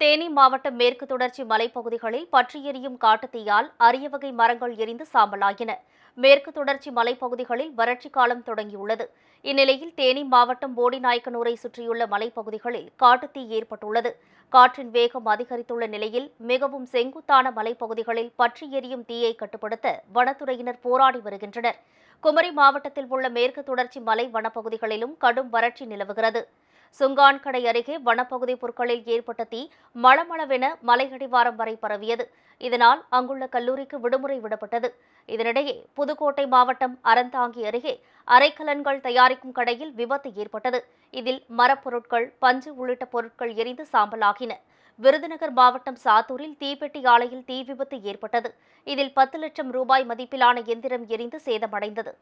தேனி மாவட்டம் மேற்கு தொடர்ச்சி மலைப்பகுதிகளில் பற்றி எரியும் காட்டுத்தீயால் அரிய வகை மரங்கள் எரிந்து சாம்பலாயின மேற்கு தொடர்ச்சி மலைப்பகுதிகளில் வறட்சி காலம் தொடங்கியுள்ளது. இந்நிலையில் தேனி மாவட்டம் போடிநாயக்கனூரை சுற்றியுள்ள மலைப்பகுதிகளில் காட்டுத்தீ ஏற்பட்டுள்ளது. காற்றின் வேகம் அதிகரித்துள்ள நிலையில் மிகவும் செங்குத்தான மலைப்பகுதிகளில் பற்றி எரியும் தீயை கட்டுப்படுத்த வனத்துறையினர் போராடி வருகின்றனர். குமரி மாவட்டத்தில் உள்ள மேற்கு தொடர்ச்சி மலை வனப்பகுதிகளிலும் கடும் வறட்சி நிலவுகிறது. சுங்கான்கடை அருகே வனப்பகுதி பொருட்களில் ஏற்பட்ட தீ மளமளவென மலையடிவாரம் வரை பரவியது. இதனால் அங்குள்ள கல்லூரிக்கு விடுமுறை விடப்பட்டது. இதனிடையே புதுக்கோட்டை மாவட்டம் அறந்தாங்கி அருகே அரைக்கலன்கள் தயாரிக்கும் கடையில் விபத்து ஏற்பட்டது. இதில் மரப்பொருட்கள் பஞ்சு உள்ளிட்ட பொருட்கள் எரிந்து சாம்பலாகின. விருதுநகர் மாவட்டம் சாத்தூரில் தீப்பெட்டி ஆலையில் தீ விபத்து ஏற்பட்டது. இதில் பத்து லட்சம் ரூபாய் மதிப்பிலான எந்திரம் எரிந்து சேதமடைந்தது.